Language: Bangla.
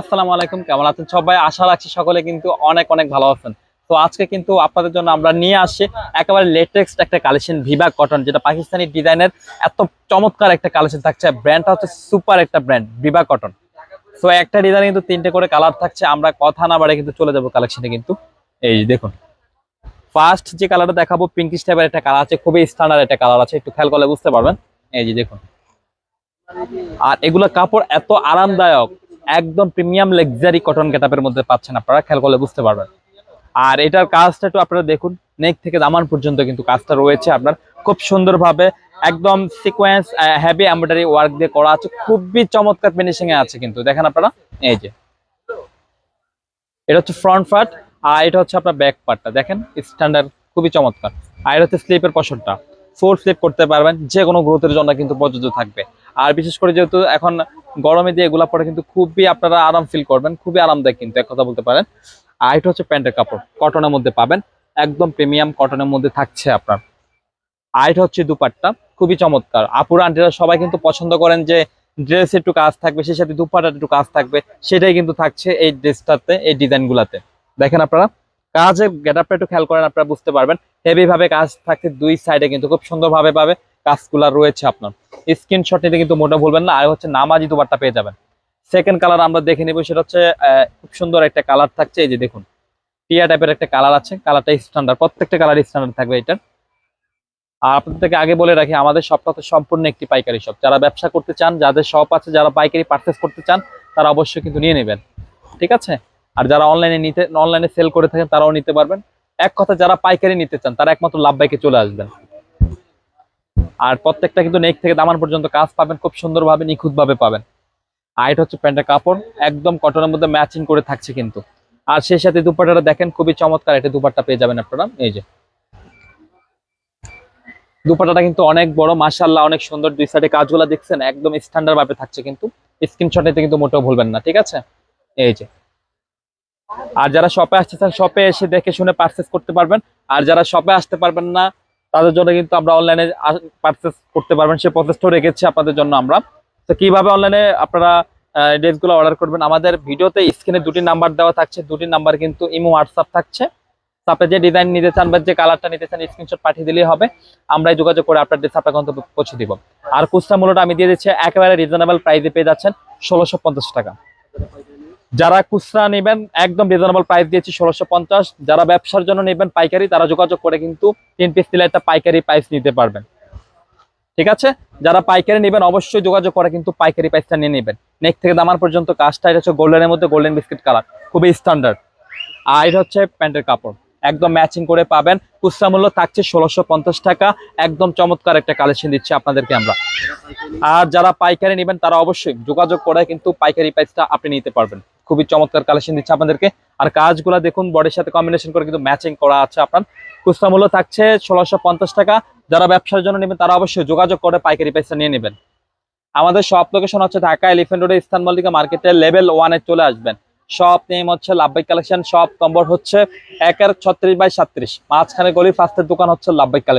আসসালামু আলাইকুম। কেমন আছেন সবাই? আশা রাখছি সকলে কিন্তু অনেক অনেক ভালো আছেন। তো আজকে কিন্তু আপনাদের জন্য আমরা নিয়ে আসছি একেবারে লেটেস্ট একটা কালেকশন ভিভা কটন যেটা পাকিস্তানি ডিজাইনের এত চমৎকার একটা কালেকশন থাকছে। ব্র্যান্ডটা হচ্ছে সুপার একটা ব্র্যান্ড ভিভা কটন তো একটা ডিজাইন কিন্তু তিনটে করে কালার থাকছে। আমরা কথা না বাড়ে কিন্তু চলে যাব কালেকশনে কিন্তু। এই দেখুন। ফার্স্ট যে কালারটা দেখাবো পিঙ্কিশ টাইপের একটা কালার আছে, খুবই স্ট্যান্ডার্ড একটা কালার আছে। একটু খেয়াল করলে বুঝতে পারবেন। এই যে দেখুন। আর এগুলো কাপড় এত আরামদায়ক। একদম প্রিমিয়াম লাক্সারি কটন গেটাপের মধ্যে পাচ্ছেন আপনারা, খেয়াল করলে বুঝতে পারবেন। আর এটার কাজটা একটু আপনারা দেখুন, নেক থেকে দামান পর্যন্ত কিন্তু কাজটা রয়েছে আপনার। খুব সুন্দরভাবে একদম সিকোয়েন্স হেভি এমব্রয়ডারি ওয়ার্ক দিয়ে করা আছে, খুবই চমৎকার ফিনিশিং এ আছে কিন্তু। দেখেন আপনারা, এই যে। এটা হচ্ছে ফ্রন্ট পার্ট আর এটা হচ্ছে আপনার ব্যাক পার্টটা দেখেন স্ট্যান্ডার্ড খুবই চমৎকার। আর এটা হচ্ছে স্লিপের পশনটা ফোর স্লিপ করতে পারবেন যে কোনো গ্রোথের জন্য কিন্তু প্রযোজ্য থাকবে। আর বিশেষ করে যেহেতু এখন গরমে দিয়ে এগুলা পরে কিন্তু খুবই আপনারা আরাম ফিল করবেন, খুবই আরামদায়ক কিন্তু, এক কথা বলতে পারেন। আর এটা হচ্ছে প্যান্টের কাপড় কটনের মধ্যে পাবেন, একদম প্রিমিয়াম কটনের মধ্যে থাকছে আপনার। আর এটা হচ্ছে দুপাট্টা, খুবই চমৎকার। আপুরা, আন্টিরা সবাই কিন্তু পছন্দ করেন যে ড্রেস একটু কাজ থাকবে, সেই সাথে দুপাট্টা একটু কাজ থাকবে, সেটাই কিন্তু থাকছে এই ড্রেসটাতে এই ডিজাইন গুলাতে দেখেন আপনারা, কাজের গেটআপটা একটু খেয়াল করেন, আপনারা বুঝতে পারবেন। হেভি ভাবে কাজ থাকছে, দুই সাইডে কিন্তু খুব সুন্দর ভাবে পাবে। কাজগুলা রয়েছে আপনার। স্ক্রিনশট নিতে কিন্তু মোটা ভুলবেন না, আর হচ্ছে নামাজি দুবারটা পেয়ে যাবেন। সেকেন্ড কালার আমরা দেখে নিব, সেটা হচ্ছে খুব সুন্দর একটা কালার থাকছে, এই যে দেখুন। টিয়া টাইপের একটা কালার আছে কালারটা স্ট্যান্ডার্ড প্রত্যেকটা কালার স্ট্যান্ডার্ড থাকবে এটার। আর আপনাদের থেকে আগে বলে রাখি, আমাদের শপটা তো সম্পূর্ণ একটি পাইকারি শপ যারা ব্যবসা করতে চান, যাদের শপ আছে, যারা পাইকারি পারচেস করতে চান, তারা অবশ্যই কিন্তু নিয়ে নেবেন। ঠিক আছে? আর যারা অনলাইনে নিতে অনলাইনে সেল করে থাকেন, তারাও নিতে পারবেন। এক কথা, যারা পাইকারি নিতে চান, তারা একমাত্র লাভবাইকে চলে আসবেন। আর প্রত্যেকটা কিন্তু নেক থেকে দামান পর্যন্ত কাজ পাবেন, খুব সুন্দরভাবে, নিখুঁতভাবে পাবেন। আর এটা হচ্ছে প্যান্টের কাপড়, একদম কটনের মধ্যে ম্যাচিং করে থাকছে কিন্তু। আর সেই সাথে দুপাট্টাটা দেখেন, খুবই চমৎকার এটা দুপাট্টা পেয়ে যাবেন আপনারা, এই যে। দুপাট্টাটা কিন্তু অনেক বড় মাশাল্লাহ অনেক সুন্দর, দুই সাইডে কাজগুলো দেখছেন, একদম স্ট্যান্ডার্ড ভাবে থাকছে কিন্তু। স্ক্রিনশট নিতে কিন্তু মোটেও ভুলবেন না, ঠিক আছে? এই যে। আর যারা শপে আসতে চান শপে এসে দেখে শুনে পারচেস করতে পারবেন। আর যারা শপে আসতে পারবেন না তাদের জন্য কিন্তু আমরা অনলাইনে পারচেস করতে পারবেন। সে প্রসেসটাও রেখেছি আপনাদের জন্য আমরা। তো কীভাবে অনলাইনে আপনারা ড্রেসগুলো অর্ডার করবেন? আমাদের ভিডিওতে স্ক্রিনে দুটি নাম্বার দেওয়া থাকছে। দুটি নাম্বার কিন্তু ইমো হোয়াটসঅ্যাপ থাকছে। আপনি যে ডিজাইন নিতে চান বা যে কালারটা নিতে চান স্ক্রিনশট পাঠিয়ে দিলেই হবে। আমরাই যোগাযোগ করে আপনার ড্রেস গন্তব্য পৌঁছে দিব। আর কুস্তা মূল্যটা আমি দিয়ে দিচ্ছি, একেবারে রিজনেবল প্রাইসে পেয়ে যাচ্ছেন ষোলোশো টাকা। যারা খুচরা নেবেন, একদম রিজনেবল প্রাইস দিয়েছি ষোলোশো পঞ্চাশ। যারা ব্যবসার জন্য নেবেন পাইকারি, তারা যোগাযোগ করে কিন্তু তিন পিস দিলে একটা পাইকারি প্রাইস নিতে পারবেন। ঠিক আছে? যারা পাইকারি নেবেন, অবশ্যই যোগাযোগ করে কিন্তু পাইকারি প্রাইসটা নিয়ে নেবেন। নেক থেকে দামার পর্যন্ত কাজটা, এটা হচ্ছে গোল্ডেনের মধ্যে গোল্ডেন বিস্কিট কালার খুবই স্ট্যান্ডার্ড আর এটা হচ্ছে প্যান্টের কাপড়। একদম ম্যাচিং করে পাবেন। খুচরা মূল্য থাকছে ষোলোশো টাকা। একদম চমৎকার একটা কালেকশন দিচ্ছি আপনাদেরকে আমরা। আর যারা পাইকারি নেবেন, তারা অবশ্যই যোগাযোগ করে কিন্তু পাইকারি প্রাইসটা আপনি নিতে পারবেন। খুবই চমৎকার কালেকশন দিচ্ছে আপনাদেরকে। আর কাজগুলো দেখুন বডির সাথে কম্বিনেশন করে কিন্তু ম্যাচিং করা আছে আপনার। খুচরা মূল্য থাকছে ষোলোশো টাকা। যারা ব্যবসার জন্য নেবেন, তারা অবশ্যই যোগাযোগ করে পাইকারি পয়সা নিয়ে নেবেন। আমাদের শপ লোকেশন হচ্ছে ঢাকা এলিফেন্ট রোডে ইস্তান মল্লিকা মার্কেটের লেভেল ওয়ানে চলে আসবেন। শপ নেম হচ্ছে লাভবাই কালেকশন, সব নম্বর হচ্ছে একের ছত্রিশ বাই সাত্রিশ। মাঝখানে গলি, ফার্স্টের দোকান হচ্ছে লাভবাই কালেকশন।